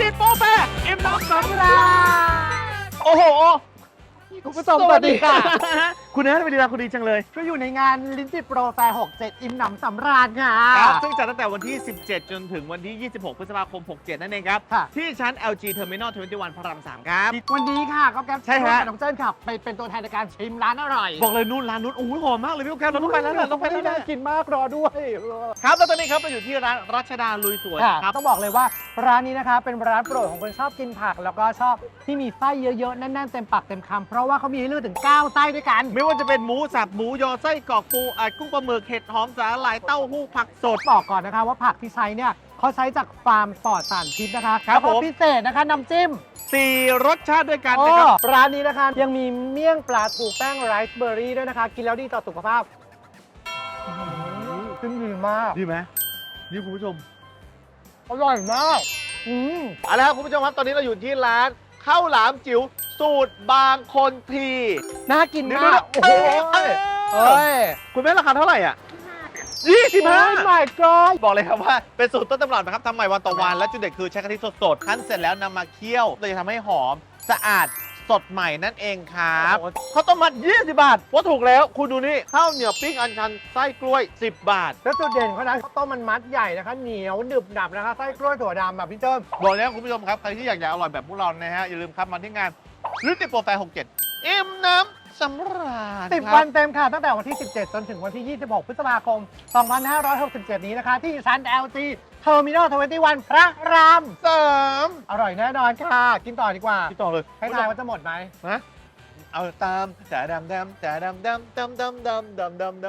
ติดโปรแฟร์อิ่มน้ำสำราญโอ้โห คุณผู้ชมสวัสดีค่ะ คุณนะเป็นดีลาคุณดีจังเลย ก็อยู่ในงานลิ้นติดโปรแฟร์67 อิ่มหนำสำราญค่ะ ครับซึ่งจัดตั้งแต่วันที่ 17 จนถึงวันที่ 26 พฤษภาคม 67 นั่นเองครับ ค่ะ ที่ชั้น LG Terminal 21 พระราม3ครับ วันนี้ค่ะก็แก๊ปใช่ฮะกับน้องเจิ้นค่ะไปเป็นตัวแทนในการชิมร้านอร่อยบอกเลยนู่นร้านนู้นโอ้โหหอมมากเลยพี่ลูกแก้วเราต้องไปแล้วแหละต้องไปแล้วแหน่าละกินมากรอด้วย ครับแล้วตอนนี้ครับเราอยู่ที่ร้านรัชดาลุยสวนค่ะครับ ต้องบอกเลยว่า ร้านนี้นะคะเป็นร้านโปรดของคนชอบกินผัก แล้วก็ชอบที่มีไส้เยอะๆแน่นๆเต็มปากเต็มคำเพราะว่าเขามีให้เลือกถึง 9 ไส้ด้วยกัน ไม่ว่าจะเป็นหมูสับหมูยอไส้กรอกปูอัดกุ้งปลาหมึกเห็ดหอมสาหร่ายเต้าหู้ผักสด บอกก่อนนะคะว่าผักที่ใช้เนี่ยเขาใช้จากฟาร์มปลอดสารพิษนะคะครับแล้วก็ผม พิเศษนะคะน้ำจิ้ม สี่รสชาติด้วยกันโอ้นะครับร้านนี้นะคะยังมีเมี่ยงปลาถูแป้งไรซ์เบอร์รี่ด้วยนะคะ กินแล้วดีต่อสุขภาพซึ่งดีมาก ดีไหมนี่คุณผู้ชม อร่อยมากอืมเอาละครับคุณผู้ชมครับตอนนี้เราอยู่ที่ร้านข้าวหลามจิ๋วสูตรบางคนทีน่ากินเดี๋ยวมากๆโอ้โหเอ้ยเอ้ยคุณแม่ราคาเท่าไหร่อะยี่สิบห้าโอ้ my god บอกเลยครับว่าเป็นสูตรต้นตำรับนะครับทำใหม่วันต่อวันและจุดเด่นคือใช้กะทิสดๆคั้นเสร็จแล้วนำมาเคี่ยวเลยจะทำให้หอม สะอาด สดใหม่นั่นเองครับโอ้โหข้าวต้มมัด 20 บาทว่าถูกแล้ว คุณดูนี่ข้าวเหนียวปิ้งอันชันไส้กล้วย 10 บาท แล้วจุดเด่นเขานะข้าวต้มมันมัดใหญ่นะคะเหนียวหนึบหนับนะคะไส้กล้วยถั่วดำแบบพี่เจิ้มบอกเลยนะคุณผู้ชมครับใครที่อยากจะอร่อยแบบพวกเรานะฮะอย่าลืมครับมาที่งานรุ่นติโปรแฟร์67อิ่มน้ำ สำราญ10 วันเต็มค่ะ ตั้งแต่วันที่ 17 จนถึงวันที่ 26 พฤษภาคม 2567 นี้นะคะ ที่ซันแอลจีเทอร์มินอลทเวนตี้วันพระราม เสริมอร่อยแน่นอนค่ะ กินต่อดีกว่ากินต่อเลยให้ทายว่าจะหมดไหม นะ เอาตามแต่ดำดำแต่ดำดำดำดำดำดำดำ